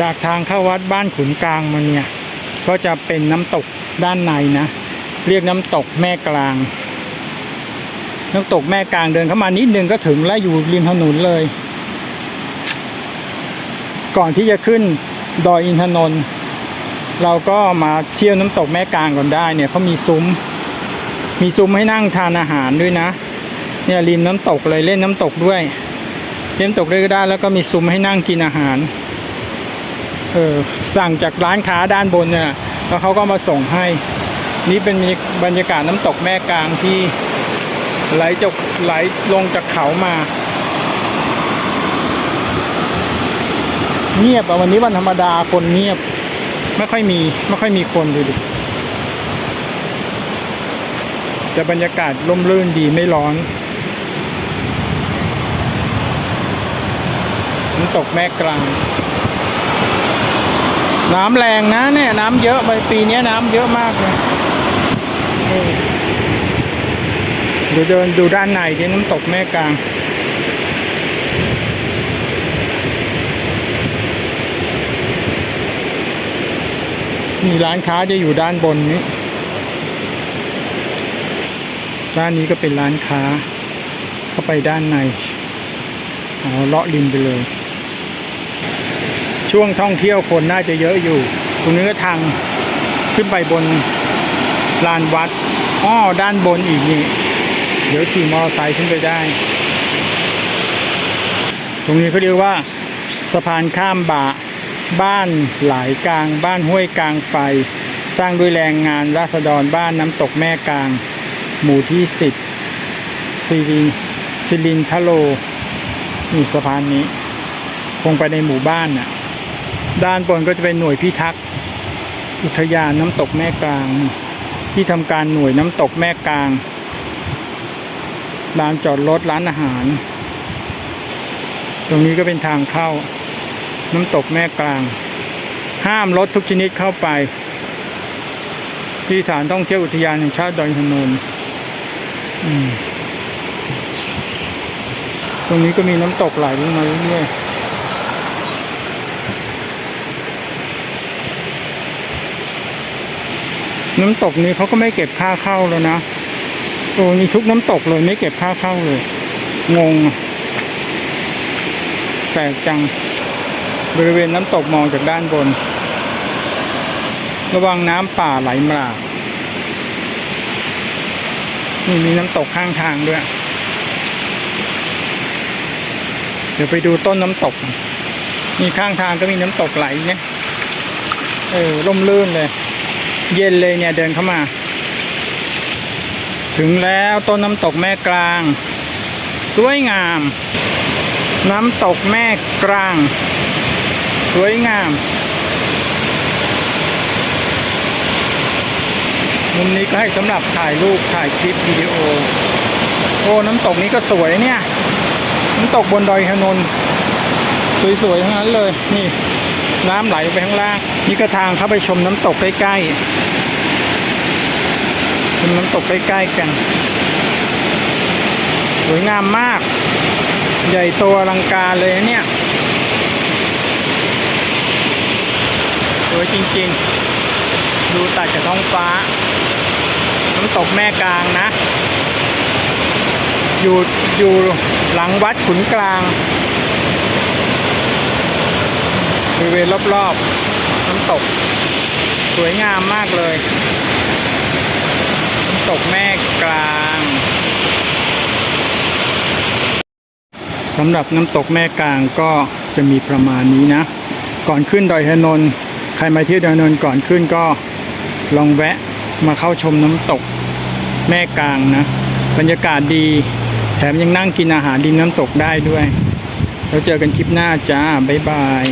จากทางเข้าวัดบ้านขุนกลางมาเนี่ย ก็จะเป็นน้ำตกด้านในนะ เรียกน้ำตกแม่กลาง น้ำตกแม่กลางเดินเข้ามานิดนึงก็ถึงและอยู่ริมถนนเลย ก่อนที่จะขึ้นดอยอินทนนท์เราก็มาเที่ยวน้ำตกแม่กลางก่อนได้เนี่ยเขามีซุ้ม มีซุ้มให้นั่งทานอาหารด้วยนะ เนี่ยริมน้ำตกเลยเล่นน้ำตกด้วย เล่นน้ำตกด้วยก็ได้แล้วก็มีซุ้มให้นั่งกินอาหาร เออสั่งจากร้านค้าด้านบนเนี่ยแล้วเขาก็มาส่งให้ นี่เป็นบรรยากาศน้ำตกแม่กลางที่ไหลจกไหลลงจากเขามา เงียบอะวันนี้วันธรรมดาคนเงียบ ไม่ค่อยมีไม่ค่อยมีคนดูดิแต่บรรยากาศร่มรื่นดีไม่ร้อนน้ำตกแม่กลาง น้ำแรงนะเนี่ยน้ำเยอะไปปีนี้น้ำเยอะมากเลยเดี๋ยวเดินดูด้านในที่น้ำตกแม่กลาง มีร้านค้าจะอยู่ด้านบนนี้ ด้านนี้ก็เป็นร้านค้า เข้าไปด้านในอ๋อเลาะริมไปเลย ช่วงท่องเที่ยวคนน่าจะเยอะอยู่ ตรงนี้ก็ทางขึ้นไปบนลานวัดอ้อด้านบนอีกนี่ เดี๋ยวขี่มอเตอร์ไซค์ขึ้นไปได้ ตรงนี้เขาเรียกว่า สะพานข้ามบะบ้านหลายกลาง บ้านห้วยกลางไฟ สร้างด้วยแรงงานราษฎรบ้านน้ำตกแม่กลาง หมู่ที่สิบซิลินซิลินทโลนี่สะพานนี้ คงไปในหมู่บ้านน่ะ ด้านบนก็จะเป็นหน่วยพิทักษ์อุทยานน้ำตกแม่กลาง ที่ทำการหน่วยน้ำตกแม่กลางลานจอดรถร้านอาหาร ตรงนี้ก็เป็นทางเข้าน้ำตกแม่กลาง ห้ามรถทุกชนิดเข้าไป ที่ฐานท่องเที่ยวอุทยานแห่งชาติดอยอินทนนท์ตรงนี้ก็มีน้ำตกไหลลงมาเรื่อยๆ น้ำตกนี้เขาก็ไม่เก็บค่าเข้าแล้วนะโอ้นี่ทุกน้ำตกเลยไม่เก็บค่าเข้าเลย งงอะแปลกจังบริเวณน้ำตกมองจากด้านบน ระวังน้ำป่าไหลมานี่มีน้ำตกข้างทางด้วย เดี๋ยวไปดูต้นน้ำตกมีข้างทางก็มีน้ำตกไหลเนี่ยเออร่มรื่นเลย เย็นเลยเนี่ยเดินเข้ามา ถึงแล้วต้นน้ำตกแม่กลาง สวยงาม น้ำตกแม่กลาง สวยงาม มุมนี้ก็ให้สำหรับถ่ายรูปถ่ายคลิปวิดีโอ โอ้ น้ำตกนี้ก็สวยเนี่ย น้ำตกบนดอยถนนสวยๆทั้งนั้นเลยนี่ น้ำไหลไปข้างล่าง นี่ก็ทางเข้าไปชมน้ำตกใกล้ๆชมน้ำตกใกล้ๆกัน สวยงามมาก ใหญ่โตอลังการเลยเนี่ย สวยจริงๆ ดูตัดจากท้องฟ้า น้ำตกแม่กลางนะ อยู่อยู่หลังวัดขุนกลาง บริเวณรอบๆน้ำตก สวยงามมากเลยน้ำตกแม่กลางสำหรับน้ำตกแม่กลางก็จะมีประมาณนี้นะ ก่อนขึ้นดอยถนนท์ใครมาเที่ยวดอยถนนท์ก่อนขึ้นก็ลองแวะมาเข้าชมน้ำตกแม่กลางนะ บรรยากาศดี แถมยังนั่งกินอาหารริมน้ำตกได้ด้วยแล้วเจอกันคลิปหน้าจ้า บ๊ายบาย